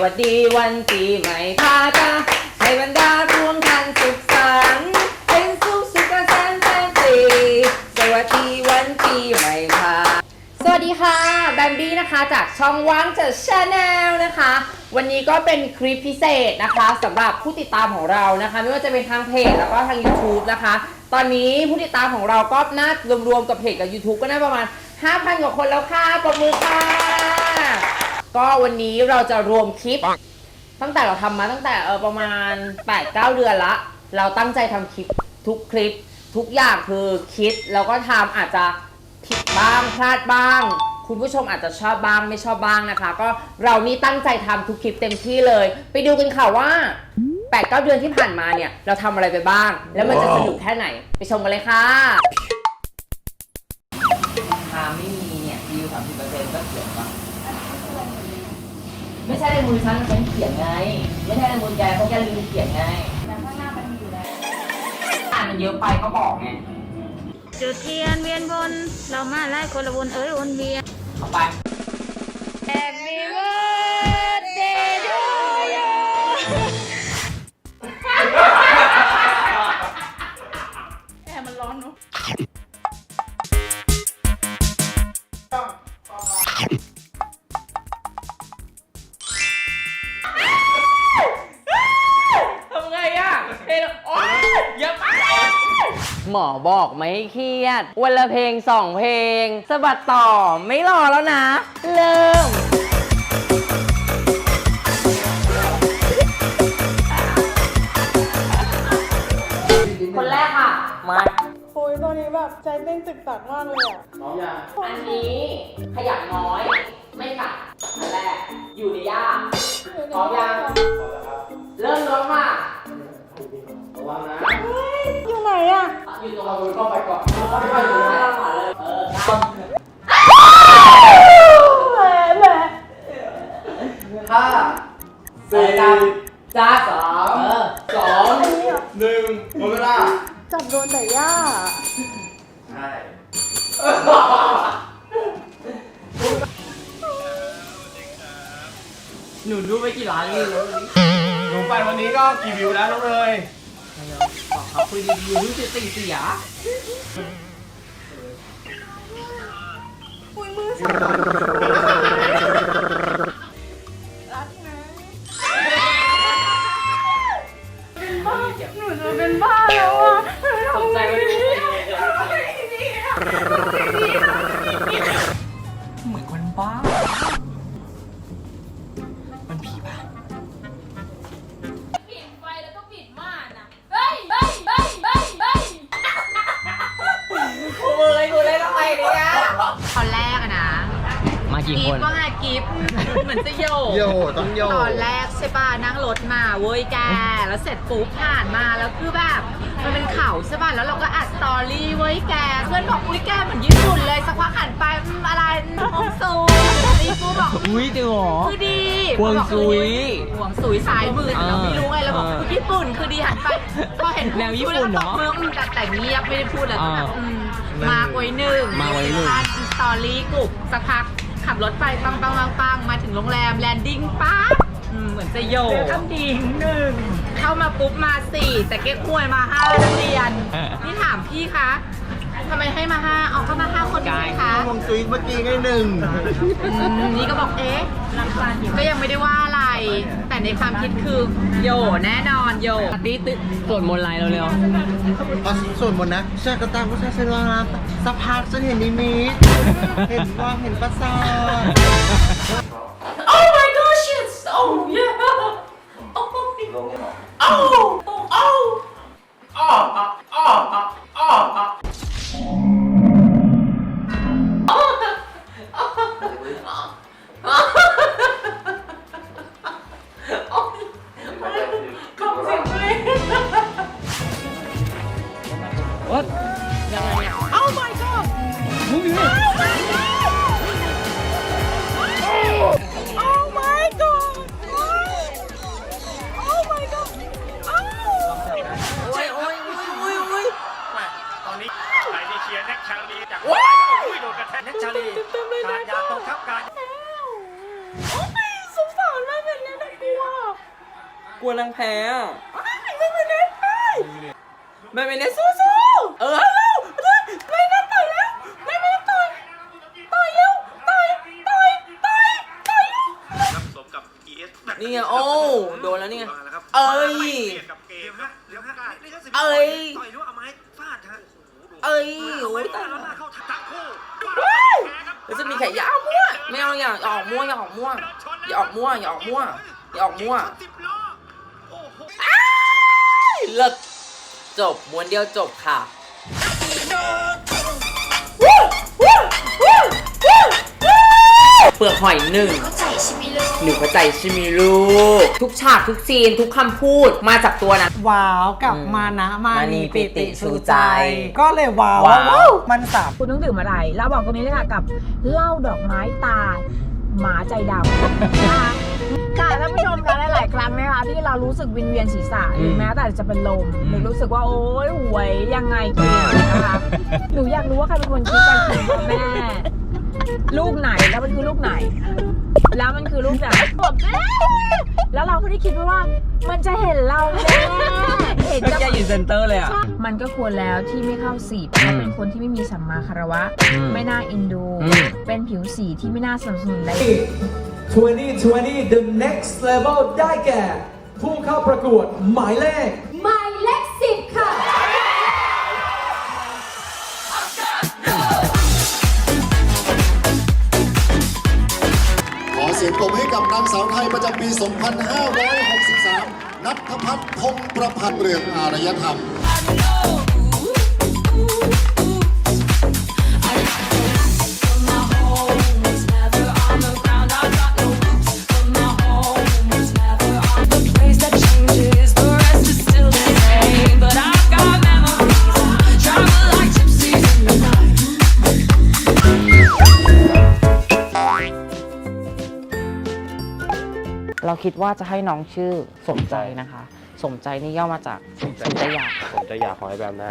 วัสดีวันปีใหม่พาตาให้บรรดาพวงท่านสุขสันต์เป็นสุขสุขแสนแสนสีสวัสดีวันปีใหม่พาสวัสดีค่ะแบมบี้นะคะจากช่องว่างเจอชาแนลนะคะ วันนี้ก็เป็นคลิปพิเศษนะคะสำหรับผู้ติดตามของเรานะคะ ไม่ว่าจะเป็นทางเพจแล้วก็ทาง YouTube นะคะ ตอนนี้ผู้ติดตามของเราก็น่ารวมๆกับเพจกับ YouTube ก็น่าประมาณ 5,000 กว่าคนแล้วค่ะปรบมือค่ะ ก็วันนี้เราจะรวมคลิป ตั้งแต่เราทำมาตั้งแต่เออประมาณ 8-9 เดือนละ เราตั้งใจทำคลิปทุกคลิป ทุกอย่างคือคิดแล้วก็ทำอาจจะผิดบ้างพลาดบ้าง คุณผู้ชมอาจจะชอบบ้างไม่ชอบบ้างนะคะ ก็เรานี่ตั้งใจทำทุกคลิปเต็มที่เลย ไปดูกันค่ะว่า8-9 เดือนที่ผ่านมาเนี่ย เราทำอะไรไปบ้าง แล้วมันจะสนุกแค่ไหน ไปชมกันเลยค่ะ ไม่ใช่ในมือฉันฉันเขียนไง ไม่ใช่ในมือแกเพราะแกลืมเขียนไงแต่ข้างหน้ามันมีอยู่แล้วอ่านมันเยอะไปก็บอกไงจุดเทียนเวียนบนเรามาไล่คนละวนเอ้ยวนเวียนเอาไป Happy birthday บอกไม่ให้เครียด วันละเพลงสองเพลงสะบัดต่อไม่รอแล้วนะ เริ่ม คนแรกค่ะ มา โอ้ยตอนนี้แบบใจเต้นตึกตักมากเลยอะอันนี้ขยับน้อย ไม่กัดอันแรก อยู่ในย่า พร้อมยัง เริ่มแล้วค่ะอยู่ไหนอะ อยู่ตรงเอามือเข้าไปก่อนเข้าไปก่อนอยู่นย่าก่อนเออครับแหมแหมห้าสี่จ้าสามสองหนึ่งหมดเวลาจับโดนแต่ย่าใช่หนูดูไปกี่ล้านวิวแล้ววันนี้หนูปั่นวันนี้ก็กี่วิวแล้วน้องเลย คุยดีๆดูสิสี่เสียอุ้ยมือสั่นรักนะเป็นบ้าหนูจะเป็นบ้าแล้วอะตกใจไปดูเหมือนคนบ้า กี่กิคฟนว่าไงกิฟเหมือนจะโยกโยต้องโยตอนแรกใช่ป่ะนั่งรถมาเว้ยแก แล้วเสร็จปุ๊บผ่านมาแล้วคือแบบมันเป็นเขาใช่ป่ะแล้วเราก็อัดสตอรี่เว้ยแก เพื่อนบอกอุ้ยแกเหมือนญี่ปุ่นเลยสักพักหันไปอืมอะไรฮงซูอีกูบอก อุ้ยจริงเหรอ คือดีฮวงซุยห่วงซุยสายมือแต่เราไม่รู้ไงเราบอกเออคือญี่ปุ่นคือดีหันไปพอเห็นแนวญี่ปุ่นเหรอมืออืมแต่แต่เงียบไม่ได้พูดอะไรก็แบบอ่าอืมมาไว้หนึ่งมาไว้หนึ่ง สตอรี่กลุ่มสักพัก ขับรถไปปังปังปังปังมาถึงโรงแรมแลนดิ้งปั๊บอืมเหมือนจะโยกคำดิ่หนึ่ง เข้ามาปุ๊บมาสี่แต่เก๊กควยมาห้านักเรียน นี่ถามพี่คะทำไมให้มาห้าเอาเข้ามาห้าคนใช่ไหมคะวงซุยเมื่อกี้ไงหนึ่งอืมนี่ก็บอกเอ๊ะก็ยังไม่ได้ว่าอะไร แต่ในความคิดคือโยแน่นอนโยตีตึสวดมนต์อะไรเร็วเอาส่วนบนนะชาติกระตามผู้ชายเซลาสักพักฉันเห็นนิมิตเห็นว่าเห็นประสาท วนางแพ้อะอ้ายไม่เป็นไรไม่เป็นไรสู้สู้ๆเออเร็วเร็วไม่น่าต่อยแล้วไม่ไม่น่าต่อยต่อยเร็วต่อยต่อยต่อยต่อยเร็วครับสมกับ ES นี่ไงโอ้โดนแล้วนี่ไงมาแล้วครับเอ้ยไม่เปลี่ยนกับเกมครับเดี๋ยวฮะนี่ก็สิบเอ้ยต่อยหรือว่าเอาไม้ฟาดฮะโอ้โหดูเอ้ยเอาโอ้ไม้ยฟาตาดยแล้วหน้าเข้าทักคู่แล้วจะมีแขนยาวมั่วไม่เอาอย่าอย่าออกมั่วอย่าออกมั่วอย่าออกมั่วอย่าออกมั่วอย่าออกมั่วสิบล้อโอ้โห เลิศจบม้วนเดียวจบค่ะ เปลือกหอยหนึ่งหนึ่งเข้าใจใช่ไหมลูก ทุกฉากทุกซีนทุกคำพูดมาจากตัวนะ ว้าวกลับอืมมานะมามานีนีปิปิติติชูชูใจใจ ก็เลยว้าวว้าว ว้าวมันสับคุณต้องดื่มอะไรเราบอกตรงนี้เลยค่ะกับเหล้าดอกไม้ตา หมาใจดำนะคะค่ะท่านผู้ชมคะหลายๆค รั้งนะคะที่เรารู้สึกวินเวียนศีรษะหรือแม้แต่จะเป็นลมหรือรู้สึกว่าโอ๊ยหวยยังไงกันเนี่ยนะคะหนูอยากรู้ว่าใครเป็นคนคิดกันคือพ่อแม่ ลูกไหนแล้วมันคือลูกไหน แล้วมันคือลูกไหนบอกแม่แล้วเราไม่ได้คิดว่ามันจะเห็นเราแน่เห็นจะแกอยู่เซนเตอร์เลยอะ มันก็ควรแล้วที่ไม่เข้าสีเพราะเป็นคนที่ไม่มีสัมมาคารวะอืมไม่น่าเอ็นดูอืมเป็นผิวสีที่ไม่น่าสนับสนุนได้ 2020 The Next Level ได้แก่ ผู้เข้าประกวดหมายเลข หมายเลขสิบค่ะ ขอเสียงปรบมือให้กับนางสาวไทยประจำปี 2563 นัทพัฒน์พงศ์ประพันธ์เรืองอารยธรรม คิดว่าจะให้น้องชื่อสมใจนะคะ สมใจนี่ย่อมาจากสมใจอยากผมจะอยากขอให้แบบนะ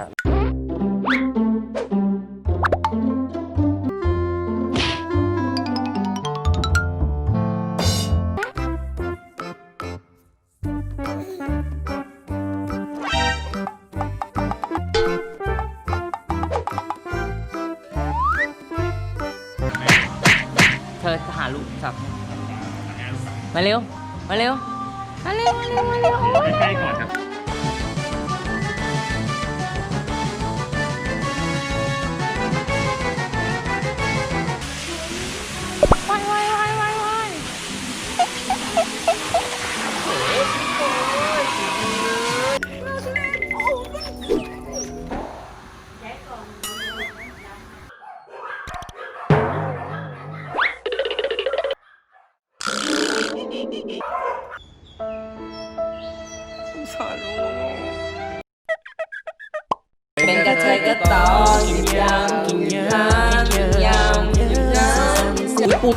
เธอหาลูกจับมาเร็ว มาเร็ว มาเร็ว มาเร็ว มาเร็ว ใกล้ก่อนครับ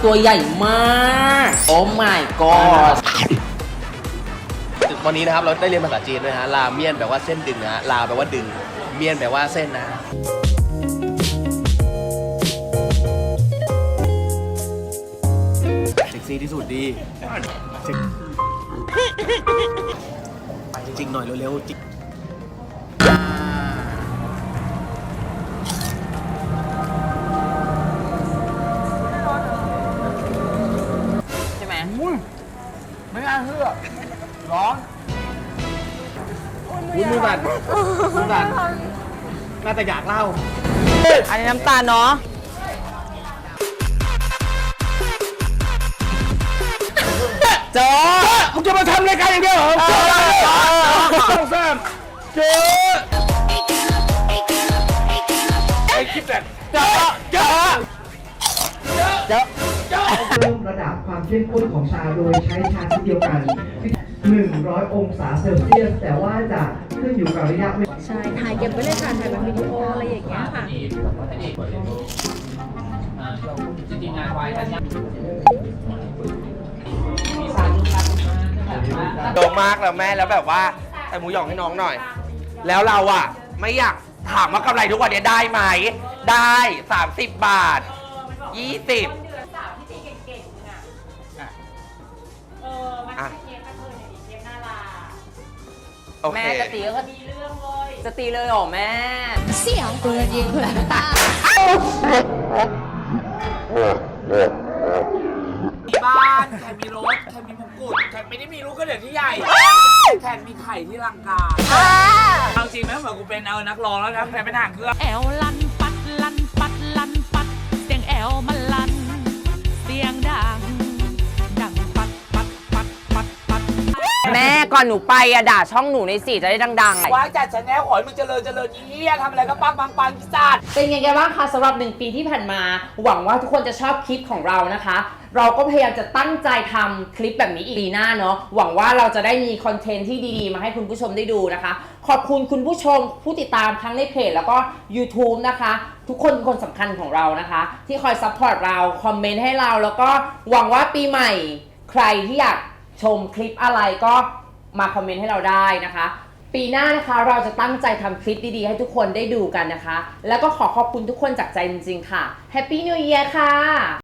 ตัวใหญ่มาก โอ้ my god วันนี้นะครับเราได้เรียนภาษาจีนด้วยฮะ ลาเมียนแปลว่าเส้นดึงนะฮะ ลาแปลว่าดึง เมียนแปลว่าเส้นนะ เซ็กซี่ที่สุดดี จริงหน่อยเร็วๆจ ไม่น่าเชื่อร้อนมือสั่นมือสั่นน่าจะอยากเล่า อันนี้น้ำตาลเนาะโจมึงจะมาทำรายการอย่างเดียวเหรอเจ้าแซมเจ้ไอคลิปแบบเจ้าเจ้า เพิ่มระดับความเข้มข้นของชาโดยใช้ชาชนิดเดียวกัน 100 องศาเซลเซียส แต่ว่าจะขึ้นอยู่กับระยะเวลาใช่ถ่ายเก็บไว้เลยค่ะถ่ายเป็นวิดีโออะไรอย่างเงี้ยค่ะโดงมากแล้วแม่แล้วแบบว่าใส่หมูหยองให้น้องหน่อย แล้วเราอะไม่อยากถามว่ากำไรทุกวันเนี้ยได้ไหม ได้ 30 บาท 20 โอเค แม่จะตีก็ตีเรื่องเลยจะตีเลยเหรอแม่ เสียงปืนยิงเลยมีบ้านแทนมีรถแทนมีมงกุฎแทนไม่ได้มีลูกกระเดือกที่ใหญ่แทนมีไข่ที่ลังกาเอาจริงไหมเหมือนกูเป็นเอานักร้องแล้วนะแทนเป็นหางเครื่อง แอลลันปัดลันปัดลันปัด เสียงแอลมัน ก่อนหนูไปอะด่าช่องหนูในอยสี่จะได้ดังๆ ว่าจัดชาแนลขอให้มึงเจริญเจริญอีเหี้ยทำอะไรก็ปังปังปังจัดเป็นไงกันบ้างคะสำหรับ 1 ปีที่ผ่านมา หวังว่าทุกคนจะชอบคลิปของเรานะคะ เราก็พยายามจะตั้งใจทำคลิปแบบนี้อีกปีหน้าเนาะหวังว่าเราจะได้มีคอนเทนต์ที่ดีๆ มาให้คุณผู้ชมได้ดูนะคะ ขอบคุณคุณผู้ชมผู้ติดตามทั้งในเพจแล้วก็ YouTube นะคะ ทุกคนเป็นคนสำคัญของเรานะคะ ที่คอยซัพพอร์ตเราคอมเมนต์ให้เราแล้วก็หวังว่าปีใหม่ ใครที่อยากชมคลิปอะไรก็ มาคอมเมนต์ให้เราได้นะคะ ปีหน้านะคะเราจะตั้งใจทำคลิปดีๆ ให้ทุกคนได้ดูกันนะคะ แล้วก็ขอขอบคุณทุกคนจากใจจริงๆค่ะ Happy New Year ค่ะ